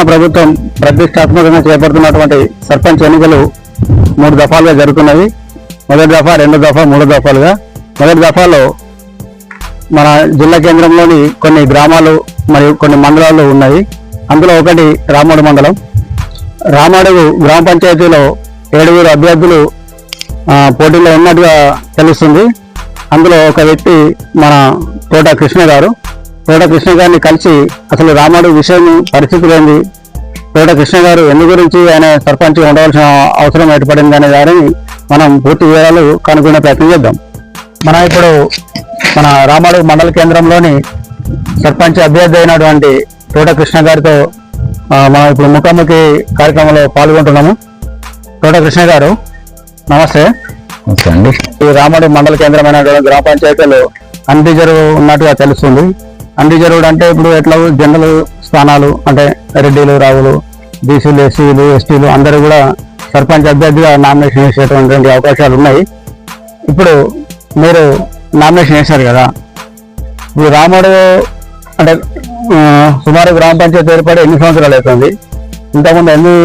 ప్రభుత్వం ప్రతిష్టాత్మకంగా చేపడుతున్నటువంటి సర్పంచ్ ఎన్నికలు మూడు దఫాలుగా జరుగుతున్నవి. మొదటి దఫా రెండు దఫా మూడు దఫాలుగా. మొదటి దఫాలో మన జిల్లా కేంద్రంలోని కొన్ని గ్రామాలు మరియు కొన్ని మండలాలు ఉన్నాయి. అందులో ఒకటి రామోడు మండలం. రామడుగు గ్రామ పంచాయతీలో ఏడుగురు అభ్యర్థులు పోటీలో ఉన్నట్టుగా తెలుస్తుంది. అందులో ఒక వ్యక్తి మన తోట కృష్ణ గారు. తోట కృష్ణ గారిని కలిసి అసలు రామడుగు విషయం పరిస్థితులు ఏంది? తోట కృష్ణ గారు ఎందు గురించి ఆయన సర్పంచ్ ఉండవలసిన అవసరం ఏర్పడింది అనే దానిని మనం పూర్తి వివరాలు కనుగొనే ప్రయత్నం చేద్దాం. మనం ఇప్పుడు మన రామడుగు మండల కేంద్రంలోని సర్పంచ్ అభ్యర్థి అయినటువంటి తోట కృష్ణ గారితో మనం ఇప్పుడు ముఖాముఖి కార్యక్రమంలో పాల్గొంటున్నాము. తోట కృష్ణ గారు నమస్తే. ఈ రామడు మండల కేంద్రమైనటువంటి గ్రామ పంచాయతీలో అందిజరు ఉన్నట్టుగా తెలుస్తుంది. అందిజరుడు అంటే ఇప్పుడు ఎట్లా జనరల్ స్థానాలు అంటే రెడ్డిలు రావులు బీసీలు ఎస్సీలు ఎస్టీలు అందరూ కూడా సర్పంచ్ అభ్యర్థిగా నామినేషన్ వేసేటువంటి అవకాశాలు ఉన్నాయి. ఇప్పుడు మీరు నామినేషన్ వేశారు కదా ఇప్పుడు రాముడు అంటే సుమారు గ్రామ పంచాయతీ ఏర్పడి ఎన్ని సంవత్సరాలు అవుతుంది? ఇంతకుముందు ఎన్ని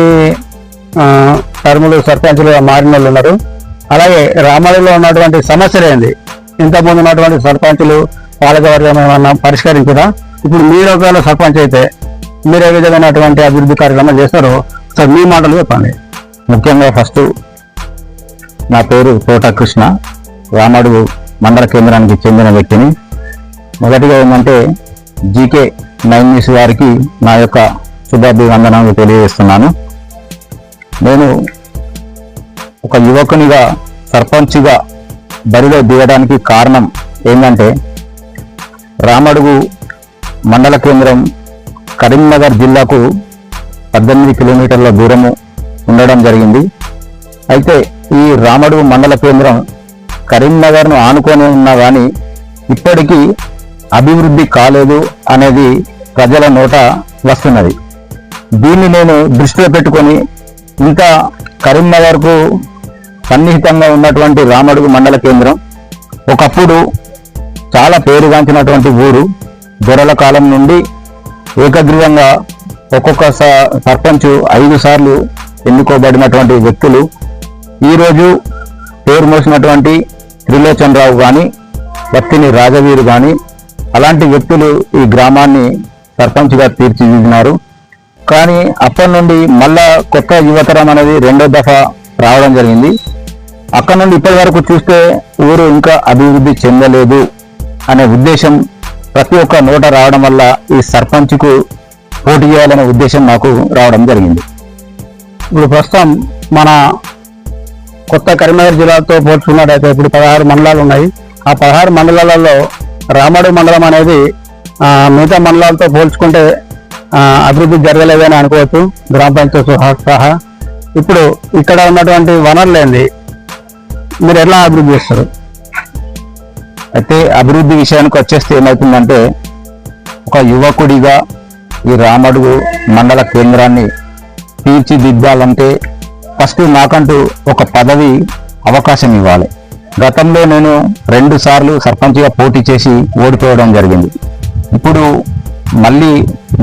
టర్ములు సర్పంచులుగా మారిన వాళ్ళు ఉన్నారు? అలాగే రామడిలో ఉన్నటువంటి సమస్యలు ఏంది? ఇంతకుముందు ఉన్నటువంటి సర్పంచులు పాలకవర్గం ఏమన్నా పరిష్కరించదా? ఇప్పుడు మీరు ఒకవేళ సర్పంచ్ అయితే మీరు ఏ విధమైనటువంటి అభివృద్ధి కార్యక్రమాలు చేస్తారో సార్ మీ మాటలు చెప్పండి. ముఖ్యంగా ఫస్ట్ నా పేరు తోట కృష్ణ. రామడుగు మండల కేంద్రానికి చెందిన వ్యక్తిని. మొదటిగా ఏంటంటే జీకే నైన్ న్యూస్ గారికి నా యొక్క శుభాభివందనాలు తెలియజేస్తున్నాను. నేను ఒక యువకునిగా సర్పంచ్గా బరిలో దిగడానికి కారణం ఏంటంటే రామడుగు మండల కేంద్రం కరీంనగర్ జిల్లాకు పద్దెనిమిది కిలోమీటర్ల దూరము ఉండడం జరిగింది. అయితే ఈ రామడుగు మండల కేంద్రం కరీంనగర్ను ఆనుకొని ఉన్నా కానీ ఇప్పటికీ అభివృద్ధి కాలేదు అనేది ప్రజల నోట వస్తున్నది. దీన్ని నేను దృష్టిలో పెట్టుకొని ఇంకా కరీంనగర్కు సన్నిహితంగా ఉన్నటువంటి రామడుగు మండల కేంద్రం ఒకప్పుడు చాలా పేరుగాంచినటువంటి ఊరు. దొరల కాలం నుండి ఏకగ్రీవంగా ఒక్కొక్క స- సర్పంచ్ ఐదు సార్లు ఎన్నుకోబడినటువంటి వ్యక్తులు. ఈరోజు పేరు మోసినటువంటి త్రిలోచనరావు కానీ భక్తిని రాజవీరు కానీ అలాంటి వ్యక్తులు ఈ గ్రామాన్ని సర్పంచ్గా తీర్చిదిద్దినారు. కానీ అప్పటి నుండి మళ్ళా కొత్త యువతరం అనేది రెండో దఫా రావడం జరిగింది. అక్కడ నుండి ఇప్పటి వరకు చూస్తే ఊరు ఇంకా అభివృద్ధి చెందలేదు. అనే ఉద్దేశం ప్రతి ఒక్క నోట రావడం వల్ల ఈ సర్పంచ్కు పోటీ చేయాలనే ఉద్దేశం నాకు రావడం జరిగింది. ఇప్పుడు ప్రస్తుతం మన కొత్త కరీంనగర్ జిల్లాతో పోల్చుకున్నట్టయితే ఇప్పుడు పదహారు మండలాలు ఉన్నాయి. ఆ పదహారు మండలాలలో రామడు మండలం అనేది మిగతా మండలాలతో పోల్చుకుంటే అభివృద్ధి జరగలేదని అనుకోవచ్చు. గ్రామ పంచాయతీ సహా ఇప్పుడు ఇక్కడ ఉన్నటువంటి వనరులు ఏంది మీరు ఎలా అభివృద్ధి చేస్తారు? అయితే అభివృద్ధి విషయానికి వచ్చేస్తే ఏమవుతుందంటే ఒక యువకుడిగా ఈ రామడుగు మండల కేంద్రాన్ని తీర్చిదిద్దాలంటే ఫస్ట్ నాకంటూ ఒక పదవి అవకాశం ఇవ్వాలి. గతంలో నేను రెండు సార్లు సర్పంచ్గా పోటీ చేసి ఓడిపోవడం జరిగింది. ఇప్పుడు మళ్ళీ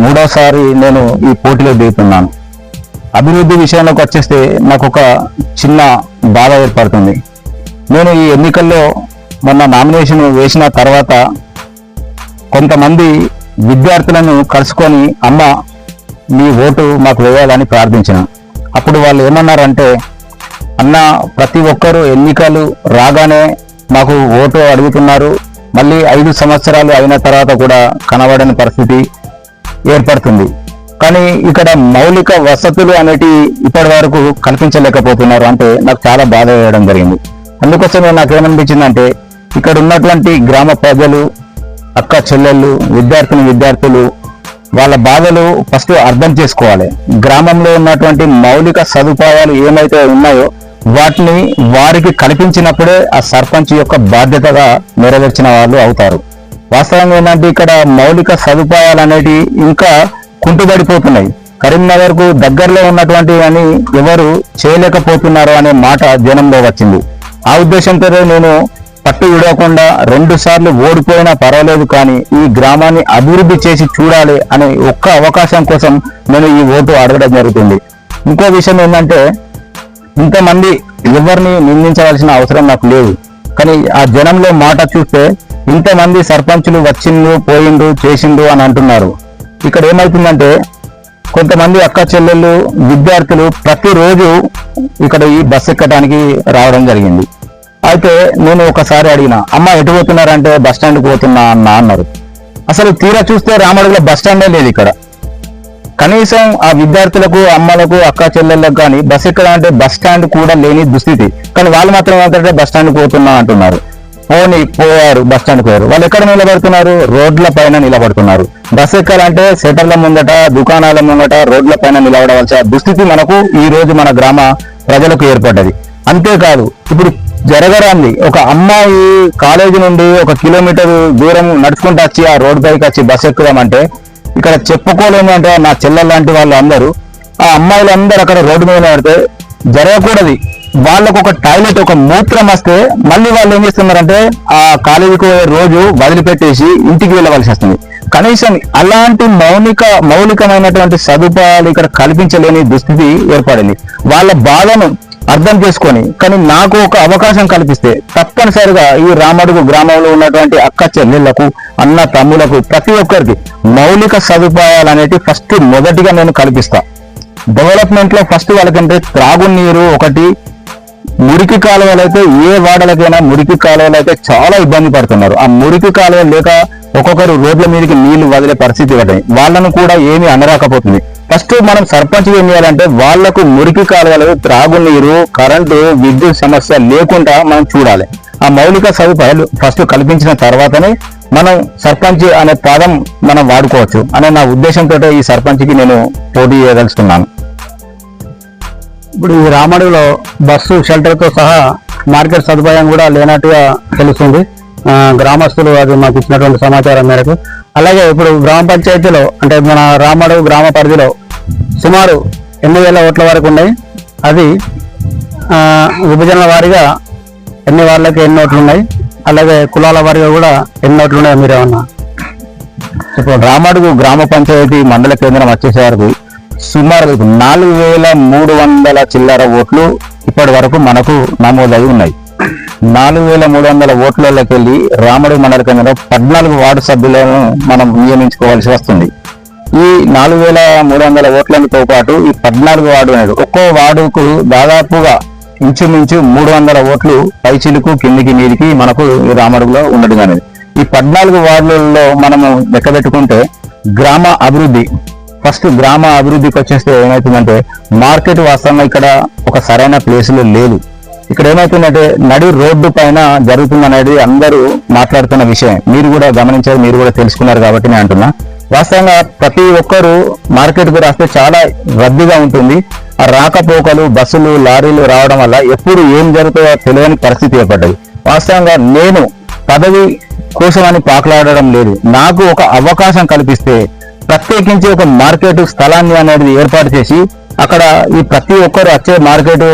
మూడోసారి నేను ఈ పోటీలో దిగుతున్నాను. అభివృద్ధి విషయంలోకి వచ్చేస్తే నాకు ఒక చిన్న బాధ ఏర్పడుతుంది. నేను ఈ ఎన్నికల్లో మొన్న నామినేషన్ వేసిన తర్వాత కొంతమంది విద్యార్థులను కలుసుకొని అమ్మ మీ ఓటు మాకు వేయాలని ప్రార్థించిన. అప్పుడు వాళ్ళు ఏమన్నారంటే అన్న ప్రతి ఒక్కరూ ఎన్నికలు రాగానే మాకు ఓటు అడుగుతున్నారు. మళ్ళీ ఐదు సంవత్సరాలు అయిన తర్వాత కూడా కనబడని పరిస్థితి ఏర్పడుతుంది. కానీ ఇక్కడ మౌలిక వసతులు అనేటివి ఇప్పటి వరకు కల్పించలేకపోతున్నారు. అంటే నాకు చాలా బాధ వేయడం జరిగింది. అందుకోసమే నాకు ఏమనిపించిందంటే ఇక్కడ ఉన్నటువంటి గ్రామ ప్రజలు అక్క చెల్లెళ్ళు విద్యార్థిని విద్యార్థులు వాళ్ళ బాధలు ఫస్ట్ అర్థం చేసుకోవాలి. గ్రామంలో ఉన్నటువంటి మౌలిక సదుపాయాలు ఏమైతే ఉన్నాయో వాటిని వారికి కల్పించినప్పుడే ఆ సర్పంచ్ యొక్క బాధ్యతగా నెరవేర్చిన వాళ్ళు అవుతారు. వాస్తవంగా ఏంటంటే ఇక్కడ మౌలిక సదుపాయాలు అనేటివి ఇంకా కుంటుబడిపోతున్నాయి. కరీంనగర్కు దగ్గరలో ఉన్నటువంటి అని ఎవరు చేయలేకపోతున్నారు అనే మాట జనంలో వచ్చింది. ఆ ఉద్దేశంతో నేను పట్టు విడవకుండా రెండు సార్లు ఓడిపోయినా పర్వాలేదు కానీ ఈ గ్రామాన్ని అభివృద్ధి చేసి చూడాలి అనే ఒక్క అవకాశం కోసం నేను ఈ ఓటు అడగడం జరుగుతుంది. ఇంకో విషయం ఏంటంటే ఇంతమంది ఎవరిని నిందించవలసిన అవసరం నాకు లేదు. కానీ ఆ జనంలో మాట చూస్తే ఇంతమంది సర్పంచులు వచ్చిండు పోయిండు చేసిండు అని అంటున్నారు. ఇక్కడ ఏమవుతుందంటే కొంతమంది అక్క చెల్లెళ్ళు విద్యార్థులు ప్రతిరోజు ఇక్కడ ఈ బస్సు ఎక్కడానికి రావడం జరిగింది. అయితే నేను ఒకసారి అడిగిన అమ్మ ఎటు పోతున్నారంటే బస్ స్టాండ్ పోతున్నా అన్న అన్నారు. అసలు తీరా చూస్తే రామడుగులో బస్ స్టాండే లేదు ఇక్కడ. కనీసం ఆ విద్యార్థులకు అమ్మలకు అక్క చెల్లెళ్ళకు కానీ బస్ ఎక్కడ అంటే బస్ స్టాండ్ కూడా లేని దుస్థితి. కానీ వాళ్ళు మాత్రం ఏంటంటే బస్ స్టాండ్ పోతున్నా అంటున్నారు. పోని పోయారు బస్ స్టాండ్ పోయారు. వాళ్ళు ఎక్కడ నిలబడుతున్నారు? రోడ్ల పైన నిలబడుతున్నారు. బస్ ఎక్కాలంటే సెటర్ల ముందట దుకాణాల ముందట రోడ్ల పైన నిలబడవలసిన దుస్థితి మనకు ఈ రోజు మన గ్రామ ప్రజలకు ఏర్పడ్డది. అంతేకాదు ఇప్పుడు జరగరాంది. ఒక అమ్మాయి కాలేజీ నుండి ఒక కిలోమీటర్ దూరం నడుచుకుంటూ వచ్చి ఆ రోడ్ పైకి వచ్చి బస్ ఎక్కుదామంటే ఇక్కడ చెప్పుకోలేము అంటే నా చెల్లెలు లాంటి వాళ్ళు అందరూ. ఆ అమ్మాయిలు అందరూ అక్కడ రోడ్డు మీద పడితే జరగకూడదు. వాళ్ళకు ఒక టాయిలెట్ ఒక మూత్రం వస్తే మళ్ళీ వాళ్ళు ఏం చేస్తున్నారంటే ఆ కాలేజీకి రోజు వదిలిపెట్టేసి ఇంటికి వెళ్ళవలసి వస్తుంది. కనీసం అలాంటి మౌలిక మౌలికమైనటువంటి సదుపాయాలు ఇక్కడ కల్పించలేని దుస్థితి ఏర్పడింది. వాళ్ళ బాధను అర్థం చేసుకొని కానీ నాకు ఒక అవకాశం కల్పిస్తే తప్పనిసరిగా ఈ రామడుగు గ్రామంలో ఉన్నటువంటి అక్క చెల్లెళ్ళకు అన్న తమ్ములకు ప్రతి ఒక్కరికి మౌలిక సదుపాయాలు అనేవి ఫస్ట్ మొదటిగా నేను కల్పిస్తా. డెవలప్మెంట్లో ఫస్ట్ వాళ్ళకంటే త్రాగునీరు ఒకటి మురికి కాలువలు అయితే ఏ వాడలకైనా మురికి కాలువలు అయితే చాలా ఇబ్బంది పడుతున్నారు. ఆ మురికి కాలువ లేక ఒక్కొక్కరు రోడ్ల మీదకి నీళ్ళు వదిలే పరిస్థితి పడ్డాయి వాళ్ళను కూడా ఏమీ అనరాకపోతుంది. ఫస్ట్ మనం సర్పంచ్ ఏం చేయాలంటే వాళ్ళకు మురికి కాలువలు త్రాగునీరు కరెంటు విద్యుత్ సమస్య లేకుండా మనం చూడాలి. ఆ మౌలిక సదుపాయాలు ఫస్ట్ కల్పించిన తర్వాతనే మనం సర్పంచ్ అనే పదం మనం వాడుకోవచ్చు అనే నా ఉద్దేశంతో ఈ సర్పంచ్కి నేను పోటీ చేయదలుచుకున్నాను. ఇప్పుడు ఈ రామడుగులో బస్సు షెల్టర్తో సహా మార్కెట్ సదుపాయం కూడా లేనట్టుగా తెలుస్తుంది. గ్రామస్తులు అది మాకు ఇచ్చినటువంటి సమాచారం మేరకు. అలాగే ఇప్పుడు గ్రామ పంచాయతీలో అంటే మన రామడుగు గ్రామ పరిధిలో సుమారు ఎన్ని వేల ఓట్ల వరకు ఉన్నాయి. అది విభజనల వారీగా ఎన్ని వాళ్ళకి ఎన్ని ఓట్లు ఉన్నాయి. అలాగే కులాల వారిగా కూడా ఎన్ని ఓట్లు ఉన్నాయో మీరేమన్నా ఇప్పుడు రామడుగు గ్రామ పంచాయతీ మండల కేంద్రం వచ్చేసరికి సుమారు నాలుగు వేల మూడు వందల చిల్లర ఓట్లు ఇప్పటి వరకు మనకు నమోదై ఉన్నాయి. నాలుగు వేల మూడు వందల ఓట్లలోకి వెళ్ళి రాముడి మండల కేంద్రంలో పద్నాలుగు వార్డు సభ్యులను మనం నియమించుకోవాల్సి వస్తుంది. ఈ నాలుగు వేల మూడు వందల ఓట్లతో పాటు ఈ పద్నాలుగు వార్డు అనేది ఒక్కో వార్డుకు దాదాపుగా ఇంచుమించు మూడు వందల ఓట్లు పైచిలుకు కిందికి నీరికి మనకు రామడుగులో ఉండడం అనేది. ఈ పద్నాలుగు వార్డులలో మనము లెక్క పెట్టుకుంటే గ్రామ అభివృద్ధి ఫస్ట్ గ్రామ అభివృద్ధికి వచ్చేస్తే ఏమవుతుందంటే మార్కెట్ వాస్తవంగా ఇక్కడ ఒక సరైన ప్లేసులో లేదు. ఇక్కడ ఏమవుతుందంటే నడి రోడ్డు పైన జరుగుతుంది అనేది అందరూ మాట్లాడుతున్న విషయం మీరు కూడా గమనించారు మీరు కూడా తెలుసుకున్నారు కాబట్టి నేను అంటున్నా. వాస్తవంగా ప్రతి ఒక్కరు మార్కెట్కు రాస్తే చాలా రద్దీగా ఉంటుంది. ఆ రాకపోకలు బస్సులు లారీలు రావడం వల్ల ఎప్పుడు ఏం జరుగుతుందో తెలియని పరిస్థితి ఏర్పడ్డది. వాస్తవంగా నేను పదవి కోసమని పాకులాడడం లేదు. నాకు ఒక అవకాశం కల్పిస్తే ప్రత్యేకించి ఒక మార్కెట్ స్థలాన్ని అనేది ఏర్పాటు చేసి అక్కడ ఈ ప్రతి ఒక్కరు వచ్చే మార్కెట్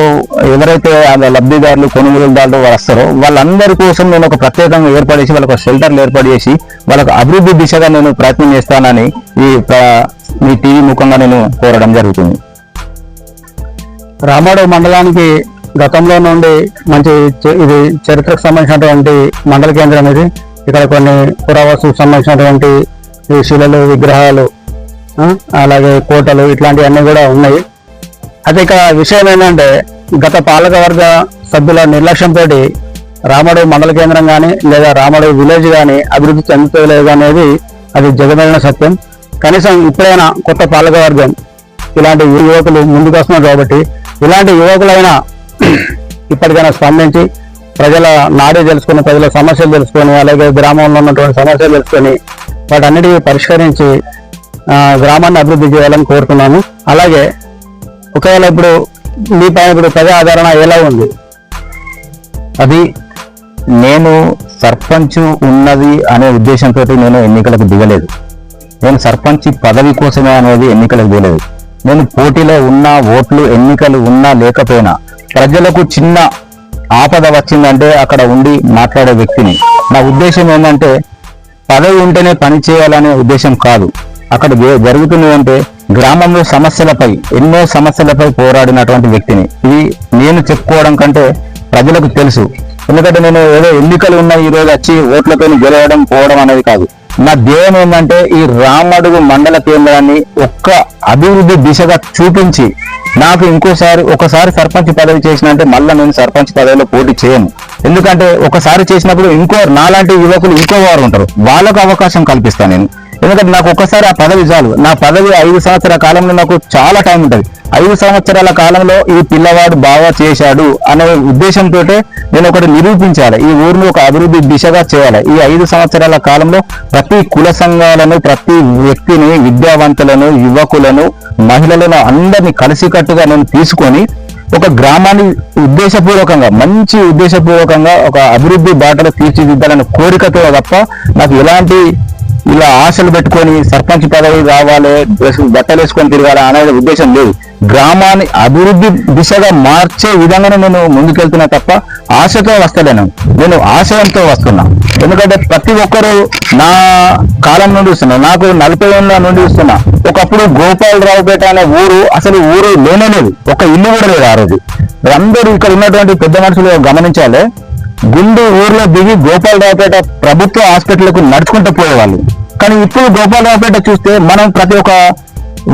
ఎవరైతే లబ్ధిదారులు కొనుగోలుదారులు వాళ్ళు వస్తారో వాళ్ళందరి కోసం నేను ఒక ప్రత్యేకంగా ఏర్పాటు చేసి వాళ్ళకు షెల్టర్లు ఏర్పాటు చేసి వాళ్ళకు అభివృద్ధి దిశగా నేను ప్రయత్నం చేస్తానని ఈ మీ టీవీ ముఖంగా నేను కోరడం జరుగుతుంది. రామాడు మండలానికి గతంలో నుండి మంచి ఇది చరిత్రకు సంబంధించినటువంటి మండల కేంద్రం ఇది. ఇక్కడ కొన్ని పురావస్తుకు సంబంధించినటువంటి శిలలు విగ్రహాలు అలాగే కోటలు ఇట్లాంటివన్నీ కూడా ఉన్నాయి. అయితే ఇక్కడ విషయం ఏంటంటే గత పాలకవర్గ సభ్యుల నిర్లక్ష్యంతో రామడు మండల కేంద్రం కానీ లేదా రామడు విలేజ్ కానీ అభివృద్ధి చెందుతలేదు అనేది అది జగమైన సత్యం. కనీసం ఇప్పుడైనా కొత్త పాలకవర్గం ఇలాంటి యువకులు ముందుకొస్తున్నారు కాబట్టి ఇలాంటి యువకులైనా ఇప్పటికైనా స్పందించి ప్రజల నాడే తెలుసుకుని ప్రజల సమస్యలు తెలుసుకొని అలాగే గ్రామంలో ఉన్నటువంటి సమస్యలు తెలుసుకొని వాటన్నిటికీ పరిష్కరించి గ్రామాన్ని అభివృద్ధి చేయాలని కోరుతున్నాను. అలాగే ఒకవేళ ఇప్పుడు మీ పైన ఇప్పుడు ప్రజా ఆదరణ ఎలా ఉంది? అది నేను సర్పంచ్ ఉన్నది అనే ఉద్దేశంతో నేను ఎన్నికలకు దిగలేదు. నేను సర్పంచ్ పదవి కోసమే అనేది ఎన్నికలకు దిగలేదు. నేను పోటీలో ఉన్న ఓట్లు ఎన్నికలు ఉన్నా లేకపోయినా ప్రజలకు చిన్న ఆపద వచ్చిందంటే అక్కడ ఉండి మాట్లాడే వ్యక్తిని. నా ఉద్దేశం ఏంటంటే పదవి ఉంటేనే పని చేయాలనే ఉద్దేశం కాదు. అక్కడ జరుగుతుంది అంటే గ్రామంలో సమస్యలపై ఎన్నో సమస్యలపై పోరాడినటువంటి వ్యక్తిని. ఇది నేను చెప్పుకోవడం కంటే ప్రజలకు తెలుసు. ఎందుకంటే నేను ఏదో ఎన్నికలు ఉన్నాయి ఈ రోజు వచ్చి ఓట్లతో గెలవడం పోవడం అనేది కాదు. నా ధ్యేయం ఏంటంటే ఈ రామడుగు మండల కేంద్రాన్ని ఒక్క అభివృద్ధి దిశగా చూపించి నాకు ఇంకోసారి ఒకసారి సర్పంచ్ పదవి చేసినంటే మళ్ళీ నేను సర్పంచ్ పదవిలో పోటీ చేయను. ఎందుకంటే ఒకసారి చేసినప్పుడు ఇంకో నాలాంటి యువకులు ఇంకో వారు ఉంటారు. వాళ్ళకు అవకాశం కల్పిస్తాను నేను. ఎందుకంటే నాకు ఒక్కసారి ఆ పదవి చాలు. నా పదవి ఐదు సంవత్సరాల కాలంలో నాకు చాలా టైం ఉంటుంది. ఐదు సంవత్సరాల కాలంలో ఈ పిల్లవాడు బాగా చేశాడు అనే ఉద్దేశంతో నేను ఒకటి నిరూపించాలి. ఈ ఊరిని ఒక అభివృద్ధి దిశగా చేయాలి. ఈ ఐదు సంవత్సరాల కాలంలో ప్రతి కుల సంఘాలను ప్రతి వ్యక్తిని విద్యావంతులను యువకులను మహిళలను అందరినీ కలిసికట్టుగా నేను తీసుకొని ఒక గ్రామాన్ని ఉద్దేశపూర్వకంగా మంచి ఉద్దేశపూర్వకంగా ఒక అభివృద్ధి బాటలో తీర్చిదిద్దాలనే కోరికతో తప్ప నాకు ఎలాంటి ఇలా ఆశలు పెట్టుకొని సర్పంచ్ పదవి రావాలి బట్టలు వేసుకొని తిరగాలి అనేది ఉద్దేశం లేదు. గ్రామాన్ని అభివృద్ధి దిశగా మార్చే విధంగానే నేను ముందుకెళ్తున్నా తప్ప ఆశతో వస్తలేను. నేను ఆశయంతో వస్తున్నా. ఎందుకంటే ప్రతి ఒక్కరూ నా కాలం నుండి వస్తున్నా. నాకు నలభై ఏళ్ళ నుండి వస్తున్నా. ఒకప్పుడు గోపాలరావుపేట అనే ఊరు అసలు ఊరు లేనే లేదు. ఒక ఇల్లు కూడా లేదు ఆ రోజు. అందరూ ఇక్కడ ఉన్నటువంటి పెద్ద మనుషులు గమనించాలి. గుండు ఊర్లో దిగి గోపాలరావుపేట ప్రభుత్వ హాస్పిటల్కు నడుచుకుంటూ పోయేవాళ్ళు. కానీ ఇప్పుడు గోపాలరావుపేట చూస్తే మనం ప్రతి ఒక్క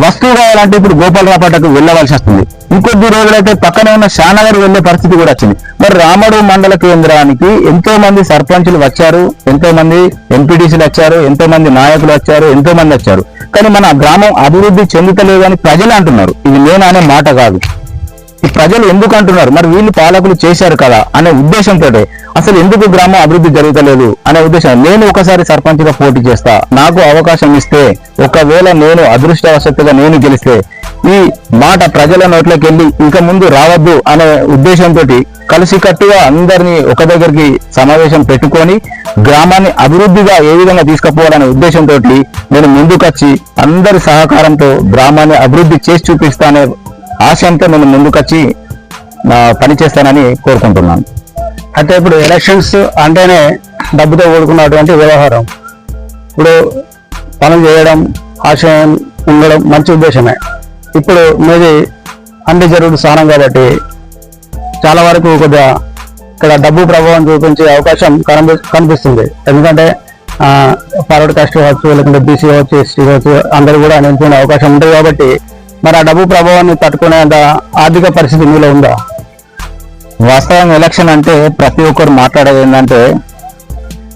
వస్తువు కావాలంటే ఇప్పుడు గోపాలరావుపేటకు వెళ్ళవలసి వస్తుంది. ఇంకొద్ది రోజులైతే పక్కనే ఉన్న షానగర్ వెళ్ళే పరిస్థితి కూడా వచ్చింది. మరి రామడు మండల కేంద్రానికి ఎంతో మంది సర్పంచులు వచ్చారు ఎంతో మంది ఎంపీటీసీలు వచ్చారు ఎంతో మంది నాయకులు వచ్చారు ఎంతో మంది వచ్చారు. కానీ మన గ్రామం అభివృద్ధి చెందుతలేదు అని ప్రజలు అంటున్నారు. ఇది నేను అనే మాట కాదు. ప్రజలు ఎందుకు అంటున్నారు? మరి వీళ్ళు పాలకులు చేశారు కదా అనే ఉద్దేశంతో అసలు ఎందుకు గ్రామం అభివృద్ధి జరుగుతలేదు అనే ఉద్దేశం. నేను ఒకసారి సర్పంచ్గా పోటీ చేస్తా. నాకు అవకాశం ఇస్తే ఒకవేళ నేను అదృష్టవశత్తుగా నేను గెలిస్తే ఈ మాట ప్రజల నోట్లోకి వెళ్ళి ఇంకా ముందు రావద్దు అనే ఉద్దేశంతో కలిసికట్టుగా అందరినీ ఒక దగ్గరికి సమావేశం పెట్టుకొని గ్రామాన్ని అభివృద్ధిగా ఏ విధంగా తీసుకుపోవాలనే ఉద్దేశంతో నేను ముందుకొచ్చి అందరి సహకారంతో గ్రామాన్ని అభివృద్ధి చేసి చూపిస్తానే ఆశయంతో నేను ముందుకొచ్చి పని చేస్తానని కోరుకుంటున్నాను. అయితే ఇప్పుడు ఎలక్షన్స్ అంటేనే డబ్బుతో కూడుకున్నటువంటి వ్యవహారం. ఇప్పుడు పనులు చేయడం ఆశయం ఉండడం మంచి ఉద్దేశమే. ఇప్పుడు మీది అన్ని జరుగుడు స్థానం కాబట్టి చాలా వరకు కొద్దిగా ఇక్కడ డబ్బు ప్రభావం చూపించే అవకాశం కనిపి కనిపిస్తుంది. ఎందుకంటే ఫార్వర్డ్ కాస్ట్ కావచ్చు లేకుంటే బీసీ కావచ్చు ఎస్టీ కావచ్చు అందరూ కూడా నిలిచిన అవకాశం ఉంటుంది కాబట్టి మరి ఆ డబ్బు ప్రభావాన్ని తట్టుకునేంత ఆర్థిక పరిస్థితి మీలో ఉందా? వాస్తవం ఎలక్షన్ అంటే ప్రతి ఒక్కరు మాట్లాడేది ఏంటంటే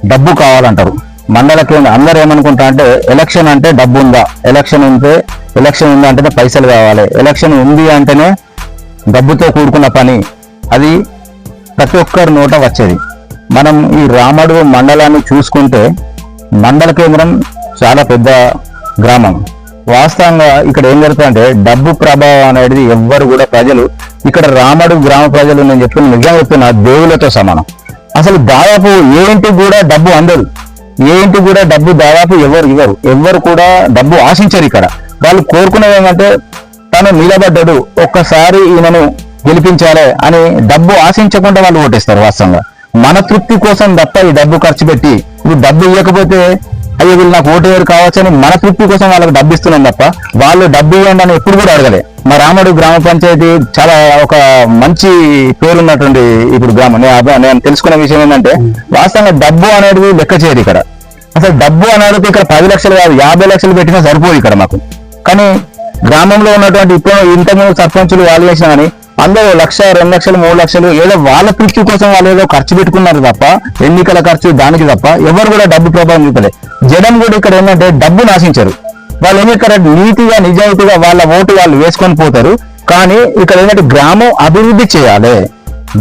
డబ్బు కావాలంటారు. మండల కేంద్రం అందరూ ఏమనుకుంటా అంటే ఎలక్షన్ అంటే డబ్బు ఉందా? ఎలక్షన్ ఉంటే ఎలక్షన్ ఉందా అంటేనే పైసలు కావాలి. ఎలక్షన్ ఉంది అంటేనే డబ్బుతో కూడుకున్న పని. అది ప్రతి ఒక్కరి నోట వచ్చేది. మనం ఈ రామడు మండలాన్ని చూసుకుంటే మండల కేంద్రం చాలా పెద్ద గ్రామం. వాస్తవంగా ఇక్కడ ఏం జరుగుతుందంటే డబ్బు ప్రభావం అనేది ఎవ్వరు కూడా ప్రజలు ఇక్కడ రామడు గ్రామ ప్రజలు నేను చెప్పిన నిజం చెప్పిన దేవులతో సమానం. అసలు దాదాపు ఏ ఇంటికి కూడా డబ్బు అందదు ఏ ఇంటికి కూడా డబ్బు దాదాపు ఎవరు ఇవ్వరు ఎవరు కూడా డబ్బు ఆశించరు ఇక్కడ. వాళ్ళు కోరుకునేది ఏంటంటే తను నిలబడ్డడు ఒక్కసారి ఈయనను గెలిపించాలి అని డబ్బు ఆశించకుండా వాళ్ళు ఓటేస్తారు వాస్తవంగా. మన తృప్తి కోసం తప్ప ఈ డబ్బు ఖర్చు పెట్టి ఇప్పుడు డబ్బు ఇవ్వకపోతే అయ్యో వీళ్ళు నాకు ఓటు వేరు కావచ్చని మన తృప్తి కోసం వాళ్ళకి డబ్బు ఇస్తున్నాం తప్ప వాళ్ళు డబ్బు ఇవ్వండి అని ఎప్పుడు కూడా అడగలే. మా రాముడు గ్రామ పంచాయతీ చాలా ఒక మంచి పేరున్నటువంటి ఇప్పుడు గ్రామం. నేను నేను తెలుసుకున్న విషయం ఏంటంటే వాస్తవంగా డబ్బు అనేది లెక్క చేయదు ఇక్కడ. అసలు డబ్బు అనేది ఇక్కడ పది లక్షలు కాదు యాభై లక్షలు పెట్టినా సరిపోదు ఇక్కడ మాకు. కానీ గ్రామంలో ఉన్నటువంటి ఇప్పుడు ఇంతకుముందు సర్పంచులు వాళ్ళు వేసినా కానీ అందరూ లక్ష రెండు లక్షలు మూడు లక్షలు ఏదో వాళ్ళ తృప్తి కోసం వాళ్ళు ఏదో ఖర్చు పెట్టుకున్నారు తప్ప ఎన్నికల ఖర్చు దానికి తప్ప ఎవరు కూడా డబ్బు ప్రభావం చూపలే జనం కూడా ఇక్కడ ఏంటంటే డబ్బు నాశించారు. వాళ్ళు ఏమి ఇక్కడ నీతిగా నిజాయితీగా వాళ్ళ ఓటు వాళ్ళు వేసుకొని పోతారు. కానీ ఇక్కడ ఏంటంటే గ్రామం అభివృద్ధి చేయాలి.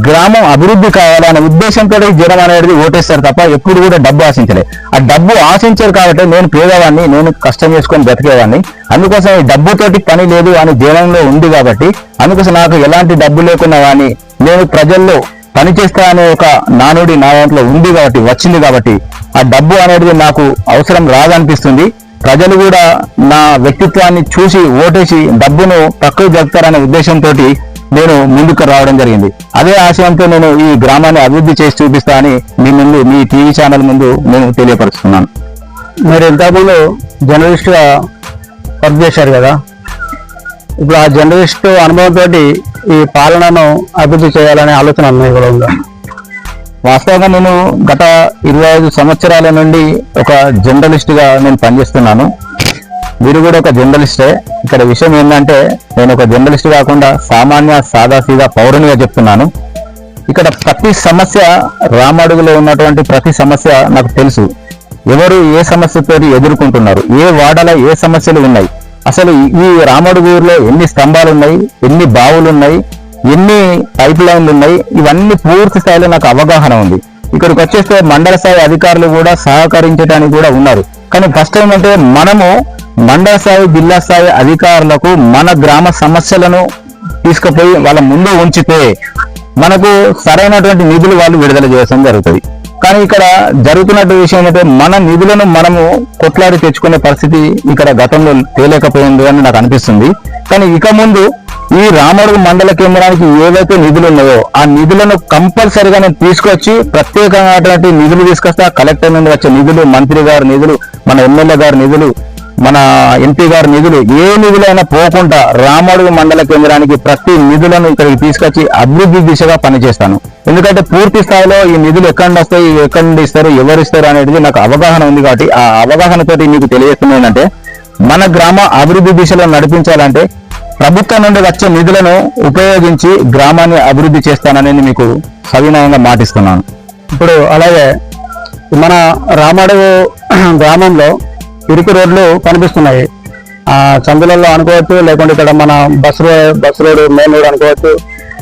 గ్రామం అభివృద్ధి కావాలనే ఉద్దేశంతో జనం అనేది ఓటేస్తారు తప్ప ఎప్పుడు కూడా డబ్బు ఆశించలే. ఆ డబ్బు ఆశించారు కాబట్టి నేను పేదవాడిని నేను కష్టం చేసుకొని బ్రతికేవాడిని అందుకోసం ఈ డబ్బుతోటి పని లేదు అని జీవనంలో ఉంది కాబట్టి అందుకోసం నాకు ఎలాంటి డబ్బు లేకున్నా కానీ నేను ప్రజల్లో పని చేస్తా అనే ఒక నానుడి నా దాంట్లో ఉంది కాబట్టి వచ్చింది కాబట్టి ఆ డబ్బు అనేది నాకు అవసరం రాదనిపిస్తుంది. ప్రజలు కూడా నా వ్యక్తిత్వాన్ని చూసి ఓటేసి డబ్బును తక్కువ జరుపుతారనే ఉద్దేశంతో నేను ముందుకు రావడం జరిగింది. అదే ఆశయంతో నేను ఈ గ్రామాన్ని అభివృద్ధి చేసి చూపిస్తా అని మీ ముందు మీ టీవీ ఛానల్ ముందు నేను తెలియపరుస్తున్నాను. మీరు ఇంతకుముందు జర్నలిస్ట్గా వర్క్ చేశారు కదా? ఇప్పుడు ఆ జర్నలిస్ట్ అనుభవంతో ఈ పాలనను అభివృద్ధి చేయాలనే ఆలోచన మీకు కూడా ఉందా? వాస్తవంగా నేను గత ఇరవై ఐదు సంవత్సరాల నుండి ఒక జర్నలిస్ట్గా నేను పనిచేస్తున్నాను. మీరు కూడా ఒక జర్నలిస్టే. ఇక్కడ విషయం ఏంటంటే నేను ఒక జర్నలిస్ట్ కాకుండా సామాన్య సాదాసీదా పౌరునిగా చెప్తున్నాను. ఇక్కడ ప్రతి సమస్య రామడుగులో ఉన్నటువంటి ప్రతి సమస్య నాకు తెలుసు. ఎవరు ఏ సమస్యతో ఎదుర్కొంటున్నారు? ఏ వాడల ఏ సమస్యలు ఉన్నాయి? అసలు ఈ రామడుగూరులో ఎన్ని స్తంభాలు ఉన్నాయి ఎన్ని బావులు ఉన్నాయి ఎన్ని పైప్ లైన్లు ఉన్నాయి? ఇవన్నీ పూర్తి స్థాయిలో నాకు అవగాహన ఉంది. ఇక్కడికి వచ్చేస్తే మండల స్థాయి అధికారులు కూడా సహకరించడానికి కూడా ఉన్నారు. కానీ ఫస్ట్ ఏంటంటే మనము మండల స్థాయి జిల్లా స్థాయి అధికారులకు మన గ్రామ సమస్యలను తీసుకుపోయి వాళ్ళ ముందు ఉంచితే మనకు సరైనటువంటి నిధులు వాళ్ళు విడుదల చేయడం జరుగుతుంది. కానీ ఇక్కడ జరుగుతున్నట్టు విషయం ఏంటంటే మన నిధులను మనము కొట్లాడి తెచ్చుకునే పరిస్థితి ఇక్కడ గతంలో తేలేకపోయింది అని నాకు అనిపిస్తుంది. కానీ ఇక ముందు ఈ రామడుగు మండల కేంద్రానికి ఏవైతే నిధులు ఉన్నాయో ఆ నిధులను కంపల్సరిగా నేను తీసుకొచ్చి ప్రత్యేకమైనటువంటి నిధులు తీసుకొస్తా కలెక్టర్ నుండి వచ్చే నిధులు మంత్రి గారి నిధులు మన ఎమ్మెల్యే గారి నిధులు మన ఎంపీ గారి నిధులు ఏ నిధులైనా పోకుండా రామడుగు మండల కేంద్రానికి ప్రతి నిధులను ఇక్కడికి తీసుకొచ్చి అభివృద్ధి దిశగా పనిచేస్తాను. ఎందుకంటే పూర్తి స్థాయిలో ఈ నిధులు ఎక్కడి నుండి వస్తాయి ఎక్కడి నుండి ఇస్తారు ఎవరు ఇస్తారు అనేది నాకు అవగాహన ఉంది కాబట్టి ఆ అవగాహనతోటి మీకు తెలియజేస్తుంది ఏంటంటే మన గ్రామ అభివృద్ధి దిశలో నడిపించాలంటే ప్రభుత్వం నుండి వచ్చే నిధులను ఉపయోగించి గ్రామాన్ని అభివృద్ధి చేస్తాననేది మీకు సవినయంగా మాటిస్తున్నాను. ఇప్పుడు అలాగే మన రామడుగు గ్రామంలో ఇరుకు రోడ్లు కనిపిస్తున్నాయి. ఆ చందులలో అనుకోవచ్చు లేకుంటే ఇక్కడ మన bus bus bus road main road అనుకోవచ్చు.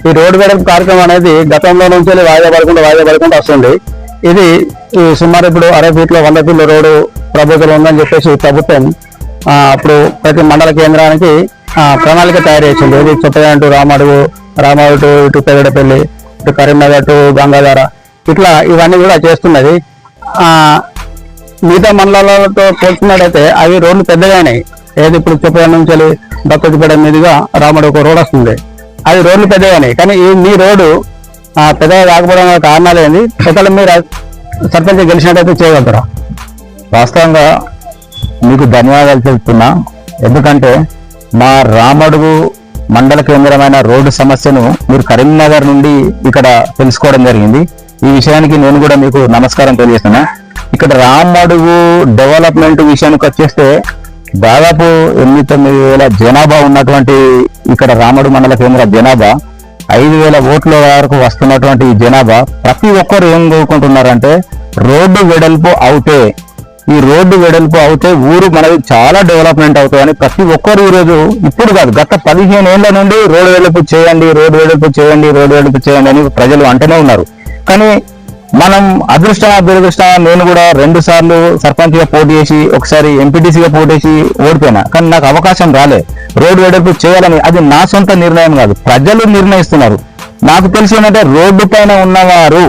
ఈ రోడ్డు వెడల్పు కార్యక్రమం అనేది గతంలో నుంచి వాయిదా పడకుండా వాయిదా పడకుండా వస్తుంది. ఇది సుమారు ఇప్పుడు అరవై ఫీట్లో వంద ఫీట్ల రోడ్డు ప్రభుత్వం ఉందని చెప్పేసి ప్రభుత్వం అప్పుడు ప్రతి మండల కేంద్రానికి ప్రణాళిక తయారు చేసింది. ఇది చెప్పాలంటూ రామడుగు రామడు టు ఇటు పెగడపల్లి ఇటు కరీంనగర్ టు గంగాధార ఇట్లా ఇవన్నీ కూడా చేస్తున్నది. మిగతా మండలాలతో పోల్చుకున్నట్టయితే అవి రోడ్లు పెద్దగానే ఏది ఇప్పుడు చెప్పడం నుంచి వెళ్ళి మీదుగా రాముడు ఒక రోడ్ వస్తుంది. అది రోడ్లు పెద్దగానే కానీ ఈ మీ రోడ్డు ఆ, పెద్దగా కాకపోవడం కారణాలు ఏంది? ఒకవేళ మీరు సర్పంచ్ గెలిచినట్టయితే చేయగలుగుతారా? వాస్తవంగా మీకు ధన్యవాదాలు తెలుపుతున్నా ఎందుకంటే మా రామడుగు మండల కేంద్రమైన రోడ్డు సమస్యను మీరు కరీంనగర్ నుండి ఇక్కడ తెలుసుకోవడం జరిగింది. ఈ విషయానికి నేను కూడా మీకు నమస్కారం తెలియజేస్తున్నా. ఇక్కడ రామడుగు డెవలప్మెంట్ విషయానికి వచ్చేస్తే దాదాపు ఎనిమిది తొమ్మిది వేల జనాభా ఉన్నటువంటి ఇక్కడ రామడు మండల కేంద్ర జనాభా. ఐదు వేల ఓట్ల వరకు వస్తున్నటువంటి ఈ జనాభా. ప్రతి ఒక్కరు ఏం కోరుకుంటున్నారంటే రోడ్డు వెడల్పు అవుతే ఈ రోడ్డు వెడల్పు అవుతే ఊరు మనది చాలా డెవలప్మెంట్ అవుతుందని ప్రతి ఒక్కరు ఈరోజు ఇప్పుడు కాదు గత పదిహేను ఏళ్ళ నుండి రోడ్డు వెడల్పు చేయండి రోడ్డు వెడల్పు చేయండి రోడ్డు వెడల్పు చేయండి అని ప్రజలు అంటూనే ఉన్నారు. కానీ మనం అదృష్ట దురదృష్టం నేను కూడా రెండు సార్లు సర్పంచ్గా పోటీ చేసి ఒకసారి ఎంపీటీసీగా పోటీ చేసి ఓడిపోయినా. కానీ నాకు అవకాశం రాలే. రోడ్డు వెడల్పు చేయాలని అది నా సొంత నిర్ణయం కాదు. ప్రజలు నిర్ణయిస్తున్నారు. నాకు తెలిసి ఏంటంటే రోడ్డు పైన ఉన్నవారు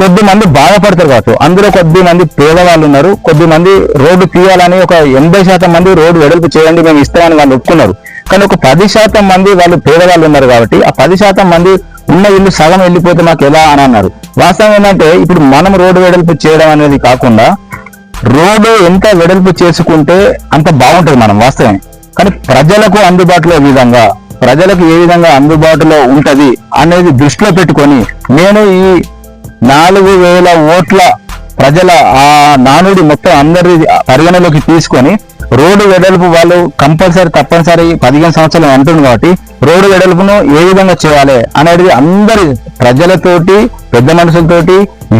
కొద్ది మంది బాధపడతారు కావచ్చు. అందులో కొద్ది మంది పేదవాళ్ళు ఉన్నారు. కొద్ది మంది రోడ్డు తీయాలని ఒక ఎనభై శాతం మంది రోడ్డు వెడల్పు చేయండి మేము ఇస్తామని వాళ్ళు ఒప్పుకున్నారు. కానీ ఒక పది శాతం మంది వాళ్ళు పేదవాళ్ళు ఉన్నారు కాబట్టి ఆ పది శాతం మంది ఉన్న ఇల్లు సగం వెళ్ళిపోతే మాకు ఎలా అని అన్నారు. వాస్తవం ఏంటంటే ఇప్పుడు మనం రోడ్డు వెడల్పు చేయడం అనేది కాకుండా రోడ్డు ఎంత వెడల్పు చేసుకుంటే అంత బాగుంటుంది మనం వాస్తవం కానీ ప్రజలకు అందుబాటులో విధంగా ప్రజలకు ఏ విధంగా అందుబాటులో ఉంటది అనేది దృష్టిలో పెట్టుకొని నేను ఈ నాలుగు వేల ఓట్ల ప్రజల ఆ నానుడి మొత్తం అందరి పరిగణలోకి తీసుకొని రోడ్డు వెడల్పు వాళ్ళు కంపల్సరీ తప్పనిసరి పదిహేను సంవత్సరాలు అంటుంది కాబట్టి రోడ్డు వెడల్పును ఏ విధంగా చేయాలి అనేది అందరి ప్రజలతోటి పెద్ద మనుషులతోటి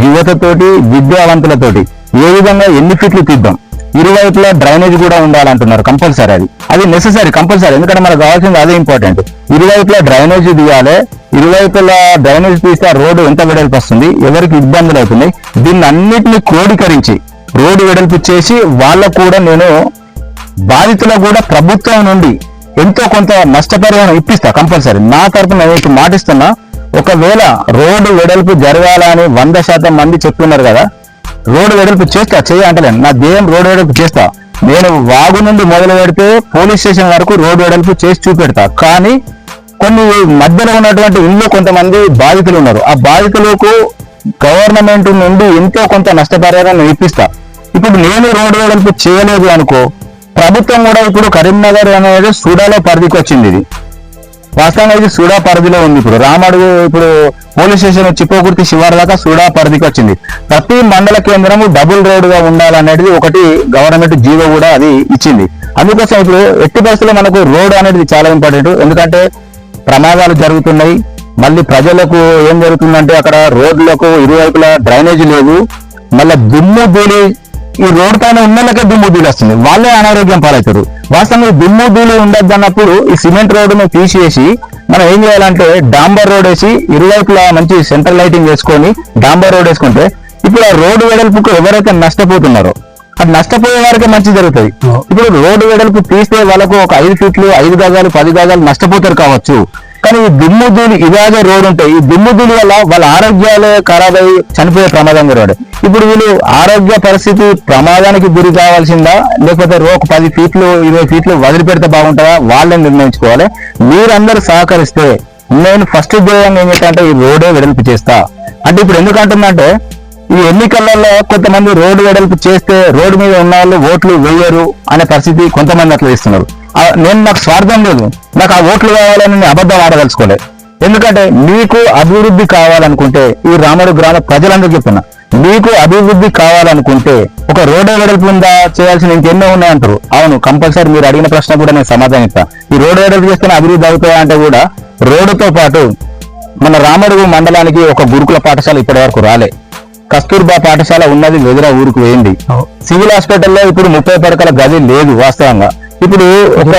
యువతతోటి విద్యావంతులతోటి ఏ విధంగా ఎన్ని ఫీట్లు తీద్దాం? ఇరువైపులా డ్రైనేజ్ కూడా ఉండాలంటున్నారు కంపల్సరీ అది. అది నెససరీ కంపల్సరీ. ఎందుకంటే మనకు కావాల్సింది అదే ఇంపార్టెంట్ ఇరువైపులా డ్రైనేజ్ తీయాలి. ఇరువైపులా డ్రైనేజ్ తీస్తే రోడ్డు ఎంత వెడల్పు వస్తుంది? ఎవరికి ఇబ్బందులు అవుతున్నాయి? దీన్ని అన్నిటిని క్రోడీకరించి రోడ్డు వెడల్పు చేసి వాళ్ళకు కూడా నేను బాధితులకు కూడా ప్రభుత్వం నుండి ఎంతో కొంత నష్టపరిహారం ఇప్పిస్తా కంపల్సరీ. నా తరపున నేను మాటిస్తున్నా ఒకవేళ రోడ్డు వెడల్పు జరగాలని వంద శాతం మంది చెప్తున్నారు కదా రోడ్డు వెడల్పు చేస్తా చేయ అంటలేను నా దేయం రోడ్డు వెడల్పు చేస్తా. నేను వాగు నుండి మొదలు పెడితే పోలీస్ స్టేషన్ వరకు రోడ్డు వెడల్పు చేసి చూపెడతా. కానీ కొన్ని మధ్యలో ఉన్నటువంటి ఇల్లు కొంతమంది బాధితులు ఉన్నారు. ఆ బాధితులకు గవర్నమెంట్ నుండి ఎంతో కొంత నష్టపరిహారాన్ని ఇప్పిస్తా. ఇప్పుడు నేను రోడ్డు వెడల్పు చేయలేదు అనుకో ప్రభుత్వం కూడా ఇప్పుడు కరీంనగర్ అనేది సూడాలో పరిధికి వచ్చింది ఇది. వాస్తవంగా ఇది సూడా పరిధిలో ఉంది ఇప్పుడు. రామడుగు ఇప్పుడు పోలీస్ స్టేషన్ చిప్పకుర్తి శివారు దాకా సూడా పరిధికి వచ్చింది. ప్రతి మండల కేంద్రము డబుల్ రోడ్గా ఉండాలనేది ఒకటి గవర్నమెంట్ జీవో కూడా అది ఇచ్చింది. అందుకోసం ఇప్పుడు ఎట్టి పరిస్థితుల్లో మనకు రోడ్ అనేది చాలా ఇంపార్టెంట్. ఎందుకంటే ప్రమాదాలు జరుగుతున్నాయి. మళ్ళీ ప్రజలకు ఏం జరుగుతుందంటే అక్కడ రోడ్లకు ఇరువైపులా డ్రైనేజ్ లేదు మళ్ళీ దుమ్ము ధూళి ఈ రోడ్ పైన ఉన్నోళ్ళకే దుమ్ము ధూళి వస్తుంది. వాళ్ళే అనారోగ్యం పాలవుతారు. వాస్తవంగా ఈ దుమ్ము ధూళి ఉండద్దు అన్నప్పుడు ఈ సిమెంట్ రోడ్డును తీసేసి మనం ఏం చేయాలంటే డాంబర్ రోడ్ వేసి ఇరువైపులా మంచి సెంట్రల్ లైటింగ్ వేసుకొని డాంబర్ రోడ్ వేసుకుంటే ఇప్పుడు ఆ రోడ్డు వెడల్పుకు ఎవరైతే నష్టపోతున్నారో అది నష్టపోయే వారికి మంచి జరుగుతుంది. ఇప్పుడు రోడ్డు వెడల్పు తీస్తే వాళ్ళకు ఒక ఐదు ఫీట్లు ఐదు గజాలు పది గజాలు నష్టపోతారు కావచ్చు. కానీ ఈ దుమ్ము ధూళి ఇలాగే రోడ్ ఉంటాయి ఈ దుమ్ము ధూళి వల్ల వాళ్ళ ఆరోగ్యాలు ఖరాబ్ అయ్యి చనిపోయే ప్రమాదం కూడా ఇప్పుడు వీళ్ళు ఆరోగ్య పరిస్థితి ప్రమాదానికి గురి కావాల్సిందా? లేకపోతే రో- ఒక పది ఫీట్లు ఇరవై ఫీట్లు వదిలిపెడితే బాగుంటుందా? వాళ్ళని నిర్ణయించుకోవాలి. మీరందరూ సహకరిస్తే నేను ఫస్ట్ ధ్యేయంగా ఏం చేస్తా ఈ రోడే వెడల్పు చేస్తా. అంటే ఇప్పుడు ఎందుకంటుందంటే ఈ ఎన్నికలలో కొంతమంది రోడ్డు వెడల్పు చేస్తే రోడ్డు మీద ఉన్న వాళ్ళు ఓట్లు వేయరు అనే పరిస్థితి కొంతమంది అట్లా ఇస్తున్నారు నేను నాకు స్వార్థం లేదు. నాకు ఆ ఓట్లు కావాలని నేను అబద్ధం ఆడదలుచుకోలేదు ఎందుకంటే మీకు అభివృద్ధి కావాలనుకుంటే ఈ రాముడు గ్రామ ప్రజలందరికీ చెప్తున్నా మీకు అభివృద్ధి కావాలనుకుంటే ఒక రోడ్డు వెడల్పు ఉందా? చేయాల్సిన ఇంకెన్నో ఉన్నాయంటారు. అవును కంపల్సరీ మీరు అడిగిన ప్రశ్న కూడా నేను సమాధానం ఇస్తా. ఈ రోడ్డు వెడల్పు చేస్తేనే అభివృద్ధి అవుతాయా అంటే కూడా రోడ్డుతో పాటు మన రామడుగు మండలానికి ఒక గురుకుల పాఠశాల ఇప్పటి వరకు రాలే. కస్తూర్బా పాఠశాల ఉన్నది వెదుర ఊరుకు వేయింది సివిల్ హాస్పిటల్లో ఇప్పుడు ముప్పై పడకల గది లేదు వాస్తవంగా. ఇప్పుడు ఒక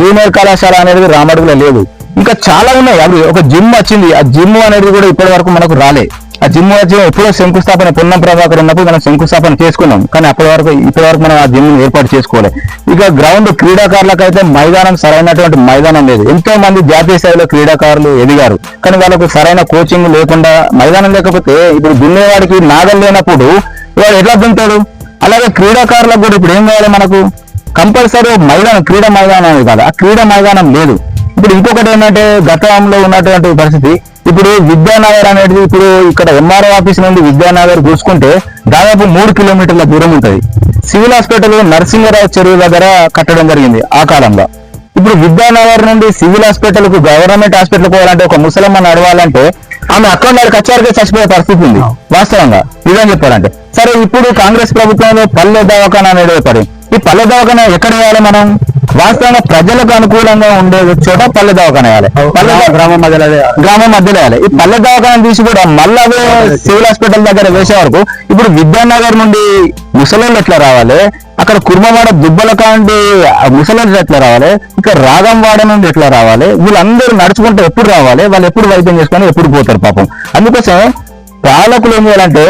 జూనియర్ కళాశాల అనేది రామడుగులో లేదు. ఇంకా చాలా ఉన్నాయి. అవి ఒక జిమ్ వచ్చింది. ఆ జిమ్ అనేది కూడా ఇప్పటి వరకు మనకు రాలే. ఆ జిమ్ వచ్చి ఎప్పుడో శంకుస్థాపన పొన్నం ప్రభాకర్ ఉన్నప్పుడు మనం శంకుస్థాపన చేసుకున్నాం. కానీ అప్పటి వరకు ఇప్పటి వరకు మనం ఆ జిమ్ ఏర్పాటు చేసుకోవాలి ఇక గ్రౌండ్ క్రీడాకారులకైతే మైదానం సరైనటువంటి మైదానం లేదు. ఎంతో మంది జాతీయ స్థాయిలో క్రీడాకారులు ఎదిగారు. కానీ వాళ్ళకు సరైన కోచింగ్ లేకుండా మైదానం లేకపోతే ఇప్పుడు దున్నేవాడికి నాగం లేనప్పుడు వాడు ఎట్లా దున్నుతాడు అలాగే క్రీడాకారులకు కూడా ఇప్పుడు ఏం కావాలి మనకు? కంపల్సరీ మైదానం క్రీడా మైదానం కాదు. ఆ క్రీడా మైదానం లేదు. ఇప్పుడు ఇంకొకటి ఏంటంటే గతంలో ఉన్నటువంటి పరిస్థితి. ఇప్పుడు విద్యానగర్ అనేది ఇప్పుడు ఇక్కడ ఎంఆర్ఓ ఆఫీస్ నుండి విద్యానగర్ చూసుకుంటే దాదాపు మూడు కిలోమీటర్ల దూరం ఉంటుంది. సివిల్ హాస్పిటల్ నరసింహరావు చెరువు దగ్గర కట్టడం జరిగింది ఆ కాలంలో. ఇప్పుడు విద్యానగర్ నుండి సివిల్ హాస్పిటల్కు గవర్నమెంట్ హాస్పిటల్ పోవాలంటే ఒక ముసలమ్మ నడవాలంటే ఆమె అక్కడ నాలుగు కచ్చారికే చచ్చిపోయే పరిస్థితి ఉంది. వాస్తవంగా. నిజం చెప్పాలంటే. సరే ఇప్పుడు కాంగ్రెస్ ప్రభుత్వంలో పల్లె దవాఖాన అనేది ఏర్పడింది ఈ పల్లె దవాఖాన ఎక్కడ వేయాలి మనం? వాస్తవంగా ప్రజలకు అనుకూలంగా ఉండే చోట పల్లె దవాఖాన వేయాలి. పల్లె గ్రామం మధ్యలో. గ్రామం మధ్యలో వేయాలి. ఈ పల్లె దవాఖాన తీసి కూడా మళ్ళీ అదే సివిల్ హాస్పిటల్ దగ్గర వేసే వరకు ఇప్పుడు విద్యానగర్ నుండి ముసలోళ్ళు ఎట్లా రావాలి? అక్కడ కుర్మవాడ దుబ్బల కాంటి ముసలోళ్ళు ఎట్లా రావాలి? ఇక్కడ రాగంవాడ నుండి ఎట్లా రావాలి? వీళ్ళందరూ నడుచుకుంటూ ఎప్పుడు రావాలి? వాళ్ళు ఎప్పుడు వైద్యం చేసుకొని ఎప్పుడు పోతారు పాపం. అందుకోసం పాలకులు ఏం చేయాలంటే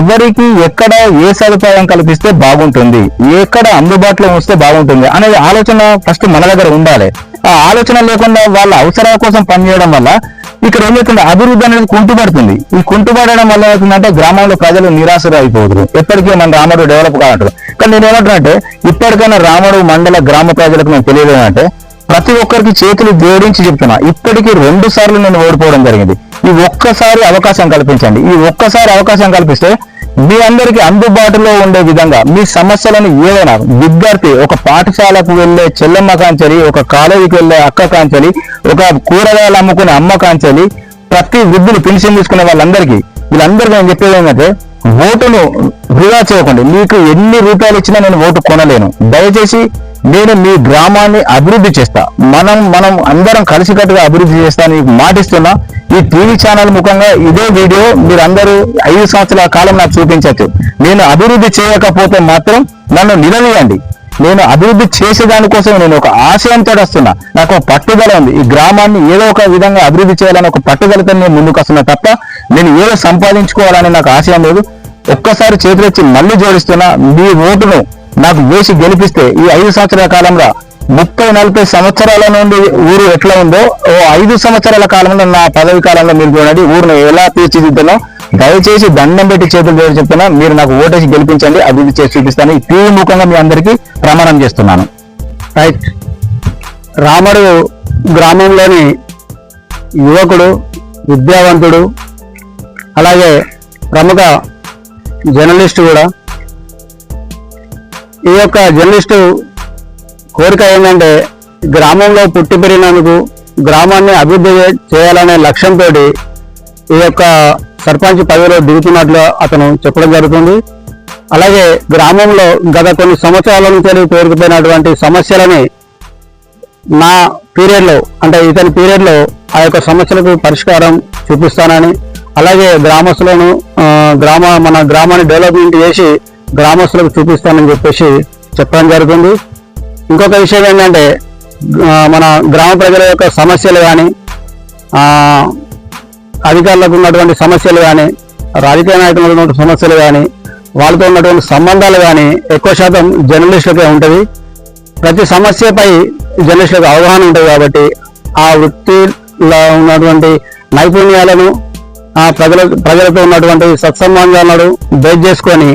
ఎవరికి ఎక్కడ ఏ సదుపాయం కల్పిస్తే బాగుంటుంది ఎక్కడ అందుబాటులో ఉంచితే బాగుంటుంది అనేది ఆలోచన ఫస్ట్ మన దగ్గర ఉండాలి. ఆ ఆలోచన లేకుండా వాళ్ళ అవసరాల కోసం పనిచేయడం వల్ల ఇక్కడ ఏమవుతుంది అభివృద్ధి అనేది కుంటుపడుతుంది. ఈ కుంటుపడడం వల్ల ఏమవుతుందంటే గ్రామంలో ప్రజలు నిరాశలు అయిపోతున్నారు. ఎప్పటికీ మన రాముడు డెవలప్ కావంటారు కానీ నేను ఏమంటున్నా ఇప్పటికైనా రాముడు మండల గ్రామ ప్రజలకు మేము తెలియదు ప్రతి ఒక్కరికి చేతులు జోడించి చెప్తున్నా ఇప్పటికీ రెండు సార్లు నేను ఓడిపోవడం జరిగింది. ఈ ఒక్కసారి అవకాశం కల్పించండి. ఈ ఒక్కసారి అవకాశం కల్పిస్తే మీ అందరికీ అందుబాటులో ఉండే విధంగా మీ సమస్యలను ఏదైనా విద్యార్థి ఒక పాఠశాలకు వెళ్ళే చెల్లెమ్మ కాంచలి ఒక కాలేజీకి వెళ్ళే అక్క కాంచలి ఒక కూరగాయలు అమ్ముకునే అమ్మ కాంచలి ప్రతి వృద్ధులు పెన్షన్ తీసుకునే వాళ్ళందరికీ వీళ్ళందరికీ నేను చెప్పేది ఏంటంటే ఓటును వృధా చేయకండి. మీకు ఎన్ని రూపాయలు ఇచ్చినా నేను ఓటు కొనలేను. దయచేసి నేను మీ గ్రామాన్ని అభివృద్ధి చేస్తా. మనం మనం అందరం కలిసికట్టుగా అభివృద్ధి చేస్తా అని మాటిస్తున్నా. ఈ టీవీ ఛానల్ ముఖంగా ఇదే వీడియో మీరు అందరూ ఐదు సంవత్సరాల కాలం నాకు చూపించచ్చు. నేను అభివృద్ధి చేయకపోతే మాత్రం నన్ను నిలవేయండి. నేను అభివృద్ధి చేసేదానికోసం నేను ఒక ఆశయంతో వస్తున్నా నాకు ఒక పట్టుదల ఉంది. ఈ గ్రామాన్ని ఏదో ఒక విధంగా అభివృద్ధి చేయాలని ఒక పట్టుదలతో నేను ముందుకు వస్తున్నా తప్ప నేను ఏదో సంపాదించుకోవాలని నాకు ఆశయం లేదు. ఒక్కసారి చేతులెచ్చి మళ్ళీ జోడిస్తున్నా. మీ ఓటును నాకు వేసి గెలిపిస్తే ఈ ఐదు సంవత్సరాల కాలంలో ముప్పై నలభై సంవత్సరాల నుండి ఊరు ఎట్లా ఉందో ఓ ఐదు సంవత్సరాల కాలంలో నా పదవి కాలంలో మీరు చూడండి ఊరిని ఎలా తీర్చిదిద్దానో దయచేసి దండం పెట్టి చేతులు చేసి చెప్తున్నా మీరు నాకు ఓటేసి గెలిపించండి అభివృద్ధి చేసి చూపిస్తాను. ఈ టీవీ ముఖంగా మీ అందరికీ ప్రమాణం చేస్తున్నాను. రైట్. రాముడు గ్రామంలోని యువకుడు విద్యావంతుడు అలాగే ప్రముఖ జర్నలిస్ట్ కూడా ఈ యొక్క జర్నలిస్టు కోరిక ఏంటంటే గ్రామంలో పుట్టి పెరిగినందుకు గ్రామాన్ని అభివృద్ధి చేయాలనే లక్ష్యంతో ఈ యొక్క సర్పంచ్ పదవిలో దిగుతున్నట్లు అతను చెప్పడం జరుగుతుంది. అలాగే గ్రామంలో గత కొన్ని సంవత్సరాల నుంచి పేరుకుపోయినటువంటి సమస్యలని నా పీరియడ్లో అంటే ఇతని పీరియడ్లో ఆ యొక్క సమస్యలకు పరిష్కారం చూపిస్తానని అలాగే గ్రామస్తులను గ్రామ మన గ్రామాన్ని డెవలప్మెంట్ చేసి గ్రామస్తులకు చూపిస్తానని చెప్పేసి చెప్పడం జరుగుతుంది. ఇంకొక విషయం ఏంటంటే మన గ్రామ ప్రజల యొక్క సమస్యలు కానీ అధికారులకు ఉన్నటువంటి సమస్యలు కానీ రాజకీయ నాయకులకు ఉన్నటువంటి సమస్యలు కానీ వాళ్ళతో ఉన్నటువంటి సంబంధాలు కానీ ఎక్కువ శాతం జర్నలిస్టులకే ఉంటుంది. ప్రతి సమస్యపై జర్నలిస్టులకు అవగాహన ఉంటుంది కాబట్టి ఆ వృత్తిలో ఉన్నటువంటి నైపుణ్యాలను ప్రజల ప్రజలతో ఉన్నటువంటి సత్సంబంధాలను బేస్ చేసుకొని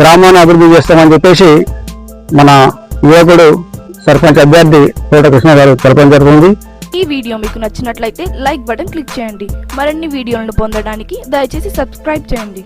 గ్రామాన్ని అభివృద్ధి చేస్తామని చెప్పేసి మన యువకుడు సర్పంచ్ అభ్యర్థి కోట కృష్ణ గారు తెలపడం జరుగుతుంది. ఈ వీడియో మీకు నచ్చినట్లయితే లైక్ బటన్ క్లిక్ చేయండి. మరిన్ని వీడియోలను పొందడానికి దయచేసి సబ్స్క్రైబ్ చేయండి.